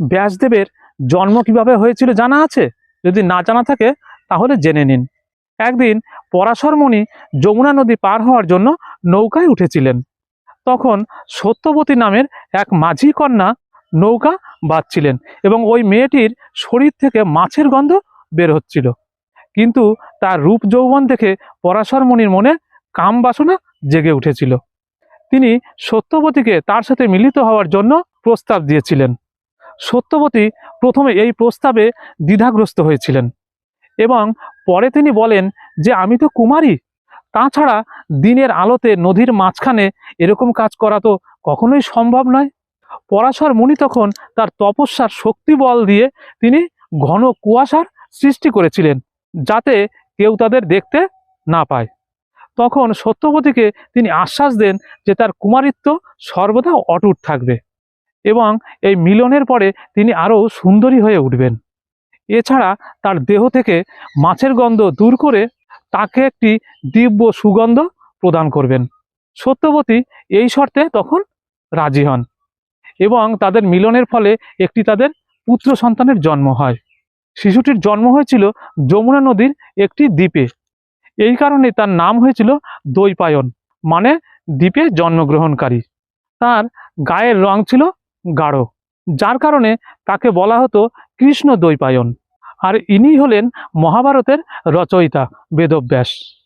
ব্যাসদেবের জন্ম কীভাবে হয়েছিল জানা আছে? যদি না জানা থাকে, তাহলে জেনে নিন। একদিন পরাশরমণি যমুনা নদী পার হওয়ার জন্য নৌকায় উঠেছিলেন। তখন সত্যবতী নামের এক মাঝি কন্যা নৌকা বাঁধছিলেন এবং ওই মেয়েটির শরীর থেকে মাছের গন্ধ বের হচ্ছিল। কিন্তু তার রূপ যৌবন দেখে পরাশরমণির মনে কাম বাসনা জেগে উঠেছিল। তিনি সত্যবতীকে তার সাথে মিলিত হওয়ার জন্য প্রস্তাব দিয়েছিলেন। সত্যবতী প্রথমে এই প্রস্তাবে দ্বিধাগ্রস্ত হয়েছিলেন এবং পরে তিনি বলেন যে, আমি তো কুমারী। তাছাড়া দিনের আলোতে নদীর মাঝখানে এরকম কাজ করা তো কখনোই সম্ভব নয়। পরাশর মুনি তখন তার তপস্যার শক্তি বল দিয়ে তিনি ঘন কুয়াশার সৃষ্টি করেছিলেন, যাতে কেউ তাদের দেখতে না পায়। তখন সত্যবতীকে তিনি আশ্বাস দেন যে, তার কুমারিত্ব সর্বদা অটুট থাকবে। এবং এই মিলনের পরে তিনি আরও সুন্দরী হয়ে উঠবেন। এছাড়া তার দেহ থেকে মাছের গন্ধ দূর করে তাকে একটি দিব্য সুগন্ধ প্রদান করবেন। সত্যবতী এই শর্তে তখন রাজি হন এবং তাদের মিলনের ফলে একটি তাদের পুত্র সন্তানের জন্ম হয়। শিশুটির জন্ম হয়েছিল যমুনা নদীর একটি দ্বীপে। এই কারণে তার নাম হয়েছিল দৈপায়ন মানে দ্বীপে জন্মগ্রহণকারী। তার গায়ের রং ছিল গাঢ়। যার কারণে তাকে বলা হতো কৃষ্ণ দৈপায়ন আর ইনি হলেন মহাভারতের রচয়িতা বেদব্যাস।